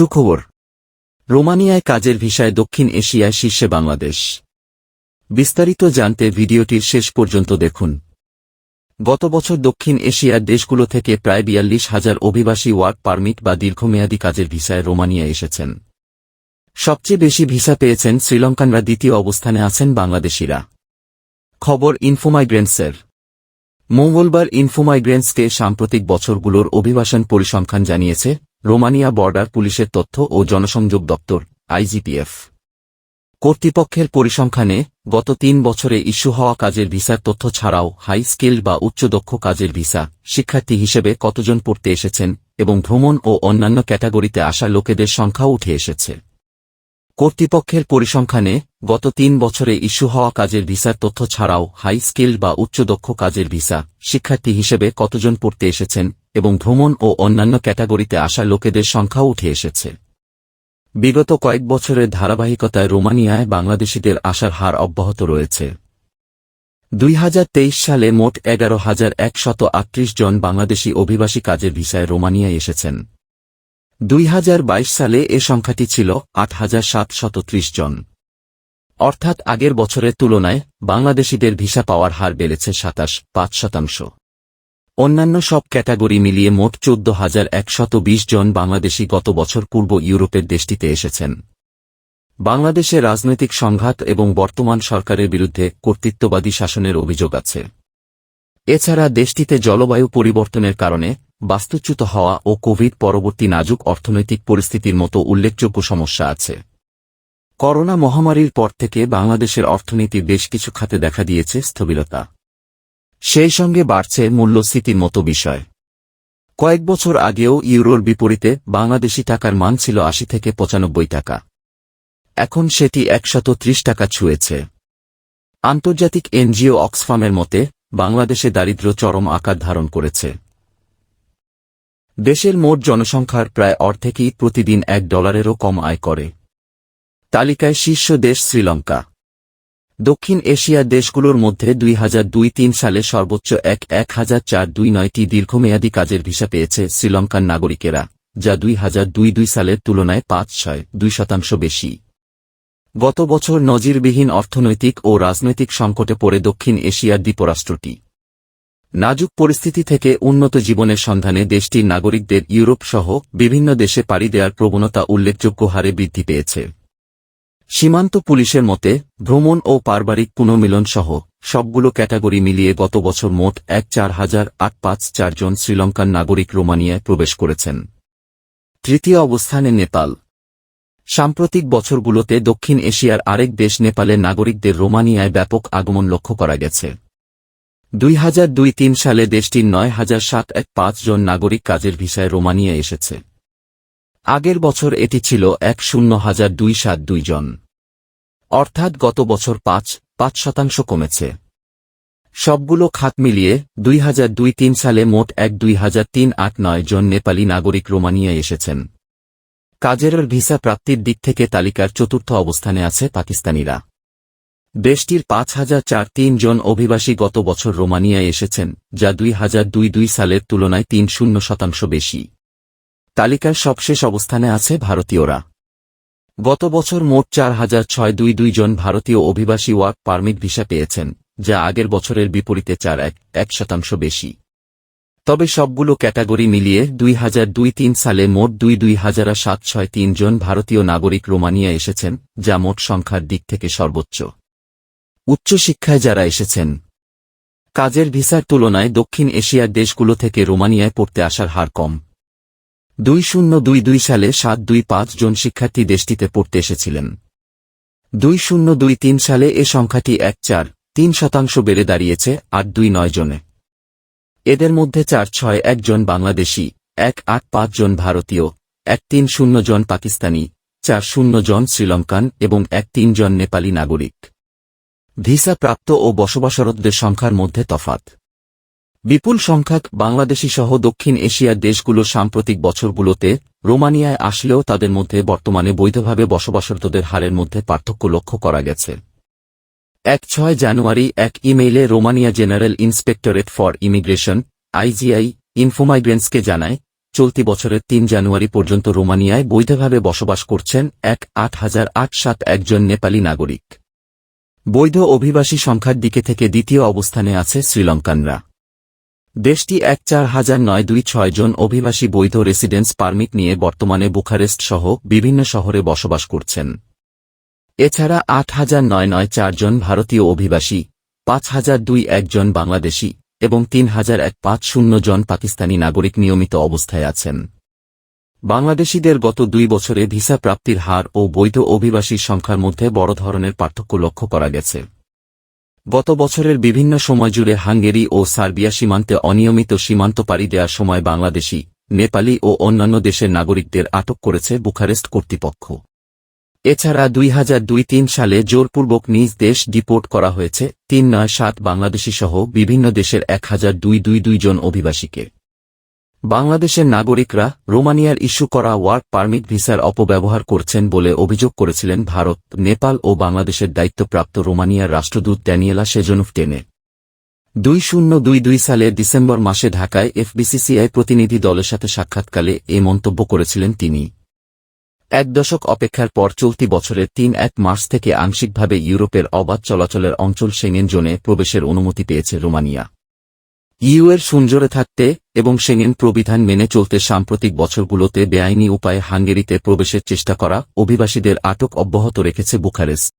সুখবর। রোমানিয়ায় কাজের ভিসায় দক্ষিণ এশিয়ায় শীর্ষে বাংলাদেশ। বিস্তারিত জানতে ভিডিওটির শেষ পর্যন্ত দেখুন। গত বছর দক্ষিণ এশিয়ার দেশগুলো থেকে প্রায় বিয়াল্লিশ হাজার অভিবাসী ওয়ার্ক পারমিট বা দীর্ঘমেয়াদী কাজের ভিসায় রোমানিয়া এসেছেন। সবচেয়ে বেশি ভিসা পেয়েছেন শ্রীলঙ্কানরা দ্বিতীয় অবস্থানে আছেন বাংলাদেশিরা। খবর ইনফোমাইগ্রেন্টসের। মঙ্গলবার ইনফোমাইগ্রেন্টসকে সাম্প্রতিক বছরগুলোর অভিবাসন পরিসংখ্যান জানিয়েছে রোমানিয়া বর্ডার পুলিশের তথ্য ও জনসংযোগ দপ্তর, আইজিপিএফ। কর্তৃপক্ষের পরিসংখ্যানে গত তিন বছরে ইস্যু হওয়া কাজের ভিসার তথ্য ছাড়াও হাই স্কিল বা উচ্চ দক্ষ কাজের ভিসা শিক্ষার্থী হিসেবে কতজন পড়তে এসেছেন এবং ভ্রমণ ও অন্যান্য ক্যাটাগরিতে আসা লোকেদের সংখ্যাও উঠে এসেছে। কর্তৃপক্ষের পরিসংখ্যানে, গত তিন বছরে ইস্যু হওয়া কাজের ভিসার তথ্য ছাড়াও হাই স্কিল বা উচ্চদক্ষ কাজের ভিসা, শিক্ষার্থী হিসেবে কতজন পড়তে এসেছেন এবং ভ্রমণ ও অন্যান্য ক্যাটাগরিতে আসা লোকেদের সংখ্যাও উঠে এসেছে। বিগত কয়েক বছরের ধারাবাহিকতায় রোমানিয়ায় বাংলাদেশিদের আসার হার অব্যাহত রয়েছে। দুই হাজার তেইশ সালে মোট এগারো হাজার একশত আটত্রিশ জন বাংলাদেশি অভিবাসী কাজের ভিসায় রোমানিয়ায় এসেছেন। দুই হাজার বাইশ সালে এ সংখ্যাটি ছিল আট জন। অর্থাৎ আগের বছরের তুলনায় বাংলাদেশিদের ভিসা পাওয়ার হার বেড়েছে সাতাশ পাঁচ শতাংশ। অন্যান্য সব ক্যাটাগরি মিলিয়ে মোট চোদ্দ হাজার একশত বিশ জন বাংলাদেশি গত বছর পূর্ব ইউরোপের দেশটিতে এসেছেন। বাংলাদেশে রাজনৈতিক সংঘাত এবং বর্তমান সরকারের বিরুদ্ধে কর্তৃত্ববাদী শাসনের অভিযোগ আছে। এছাড়া দেশটিতে জলবায়ু পরিবর্তনের কারণে বাস্তুচ্যুত হওয়া ও কোভিড পরবর্তী নাজুক অর্থনৈতিক পরিস্থিতির মতো উল্লেখযোগ্য সমস্যা আছে। করোনা মহামারীর পর থেকে বাংলাদেশের অর্থনীতির বেশ কিছু খাতে দেখা দিয়েছে স্থবিরতা। সেই সঙ্গে বাড়ছে মূল্যস্ফীতির মতো বিষয়। কয়েক বছর আগেও ইউরোর বিপরীতে বাংলাদেশি টাকার মান ছিল আশি থেকে পঁচানব্বই টাকা। এখন সেটি একশত ত্রিশ টাকা ছুঁয়েছে। আন্তর্জাতিক এনজিও অক্সফামের মতে, বাংলাদেশে দারিদ্র চরম আকার ধারণ করেছে। দেশের মোট জনসংখ্যার প্রায় অর্ধেকই প্রতিদিন এক ডলারেরও কম আয় করে। তালিকায় শীর্ষ দেশ শ্রীলঙ্কা। দক্ষিণ এশিয়ার দেশগুলোর মধ্যে দুই হাজার দুই তিন সালে সর্বোচ্চ এক এক হাজার চার দুই নয়টি দীর্ঘমেয়াদী কাজের ভিসা পেয়েছে শ্রীলঙ্কার নাগরিকেরা, যা দুই হাজার দুই দুই সালের তুলনায় পাঁচ ছয় দুই শতাংশ বেশি। গত বছর নজিরবিহীন অর্থনৈতিক ও রাজনৈতিক সংকটে পড়ে দক্ষিণ এশিয়ার দ্বীপরাষ্ট্রটি। নাজুক পরিস্থিতি থেকে উন্নত জীবনের সন্ধানে দেশটির নাগরিকদের ইউরোপ সহ বিভিন্ন দেশে পাড়ি দেওয়ার প্রবণতা উল্লেখযোগ্য হারে বৃদ্ধি পেয়েছে। সীমান্ত পুলিশের মতে, ভ্রমণ ও পারিবারিক পুনর্মিলন সহ সবগুলো ক্যাটাগরি মিলিয়ে গত বছর মোট এক চার হাজার আট পাঁচ চারজন শ্রীলঙ্কান নাগরিক রোমানিয়ায় প্রবেশ করেছেন। তৃতীয় অবস্থানে নেপাল। সাম্প্রতিক বছরগুলোতে দক্ষিণ এশিয়ার আরেক দেশ নেপালের নাগরিকদের রোমানিয়ায় ব্যাপক আগমন লক্ষ্য করা গেছে। দুই হাজার দুই তিন সালে দেশটির নয় হাজার সাত এক পাঁচ জন নাগরিক কাজের ভিসায় রোমানিয়া এসেছে। আগের বছর এটি ছিল এক শূন্য হাজার দুই সাত দুই জন। অর্থাৎ গত বছর পাঁচ পাঁচ শতাংশ কমেছে। সবগুলো খাত মিলিয়ে দুই হাজার দুই তিন সালে মোট এক দুই হাজার তিন আট নয় জন নেপালি নাগরিক রোমানিয়া এসেছেন। কাজের ভিসা প্রাপ্তির দিক থেকে তালিকার চতুর্থ অবস্থানে আছে পাকিস্তানিরা। দেশটির পাঁচ হাজার চার জন অভিবাসী গত বছর রোমানিয়ায় এসেছেন, যা দুই হাজার দুই দুই সালের তুলনায় তিন শূন্য শতাংশ বেশি। তালিকার সবশেষ অবস্থানে আছে ভারতীয়রা। গত বছর মোট চার হাজার ছয় দুই দুই জন ভারতীয় অভিবাসী ওয়ার্ক পারমিট ভিসা পেয়েছেন, যা আগের বছরের বিপরীতে চার এক এক শতাংশ বেশি। তবে সবগুলো ক্যাটাগরি মিলিয়ে দুই হাজার দুই তিন সালে মোট দুই দুই হাজার সাত ছয় তিন জন ভারতীয় নাগরিক রোমানিয়া এসেছেন, যা মোট সংখ্যার দিক থেকে সর্বোচ্চ। উচ্চশিক্ষায় যারা এসেছেন, কাজের ভিসার তুলনায় দক্ষিণ এশিয়ার দেশগুলো থেকে রোমানিয়ায় পড়তে আসার হার কম। দুই শূন্য দুই দুই সালে সাত দুই পাঁচ জন শিক্ষার্থী দেশটিতে পড়তে এসেছিলেন। দুই শূন্য দুই তিন সালে এ সংখ্যাটি এক চার, তিন শতাংশ বেড়ে দাঁড়িয়েছে আট দুই নয় জনে। এদের মধ্যে চার ছয় একজন বাংলাদেশি, এক আট পাঁচ জন ভারতীয়, এক তিন শূন্য জন পাকিস্তানি, চার শূন্য জন শ্রীলঙ্কান এবং এক তিন জন নেপালি নাগরিক। ভিসা প্রাপ্ত ও বসবাসরতদের সংখ্যার মধ্যে তফাত বিপুল সংখ্যক বাংলাদেশি সহ দক্ষিণ এশিয়ার দেশগুলো সাম্প্রতিক বছরগুলোতে রোমানিয়ায় আসলেও তাদের মধ্যে বর্তমানে বৈধভাবে বসবাসরতদের হারের মধ্যে পার্থক্য লক্ষ্য করা গেছে। এক ছয় জানুয়ারি এক ইমেইলে Romania general inspectorate for immigration, IGI ইনফোমাইগ্রেন্সকে জানায়, চলতি বছরের তিন জানুয়ারি পর্যন্ত রোমানিয়ায় বৈধভাবে বসবাস করছেন এক আট হাজার আট সাত একজন নেপালি নাগরিক। বৈধ অভিবাসী সংখ্যার দিকে থেকে দ্বিতীয় অবস্থানে আছে শ্রীলঙ্কানরা। দেশটি এক চার হাজার নয় দুই ছয় জন অভিবাসী বৈধ রেসিডেন্স পারমিট নিয়ে বর্তমানে বুখারেস্ট সহ বিভিন্ন শহরে বসবাস করছেন। এছাড়া আট হাজার নয় নয় চারজন ভারতীয় অভিবাসী, পাঁচ হাজার দুই একজন বাংলাদেশী এবং তিন হাজার এক পাঁচ শূন্য জন পাকিস্তানি নাগরিক নিয়মিত অবস্থায় আছেন। বাংলাদেশিদের গত দুই বছরে ভিসা প্রাপ্তির হার ও বৈধ অভিবাসীর সংখ্যার মধ্যে বড় ধরনের পার্থক্য লক্ষ্য করা গেছে। গত বছরের বিভিন্ন সময় জুড়ে হাঙ্গেরি ও সার্বিয়া সীমান্তে অনিয়মিত সীমান্ত পাড়ি দেওয়ার সময় বাংলাদেশি, নেপালি ও অন্যান্য দেশের নাগরিকদের আটক করেছে বুখারেস্ট কর্তৃপক্ষ। এছাড়া দুই হাজার দুই তিন সালে জোরপূর্বক নিজ দেশ ডিপোর্ট করা হয়েছে, তিন নয় সাত বাংলাদেশি সহ বিভিন্ন দেশের এক হাজার দুই দুই দুই জন অভিবাসীকে। বাংলাদেশের নাগরিকরা রোমানিয়ার ইস্যু করা ওয়ার্ক পারমিট ভিসার অপব্যবহার করছেন বলে অভিযোগ করেছিলেন ভারত, নেপাল ও বাংলাদেশের দায়িত্বপ্রাপ্ত রোমানিয়ার রাষ্ট্রদূত ড্যানিয়েলা সেজনুফ টেনে। দুই শূন্য দুই দুই সালে ডিসেম্বর মাসে ঢাকায় এফবিসিসিআই প্রতিনিধি দলের সাথে সাক্ষাৎকালে এ মন্তব্য করেছিলেন তিনি। এক দশক অপেক্ষার পর চলতি বছরের তিন এক মার্চ থেকে আংশিকভাবে ইউরোপের অবাধ চলাচলের অঞ্চল সেঙ্গেন জোনে প্রবেশের অনুমতি পেয়েছে রোমানিয়া। ইউ এর সুন্দরে থাকতে এবং সেঙ্গেন প্রবিধান মেনে চলতে সাম্প্রতিক বছরগুলোতে বেআইনি উপায়ে হাঙ্গেরিতে প্রবেশের চেষ্টা করা অভিবাসীদের আটক অব্যাহত রেখেছে বুখারেস্ট।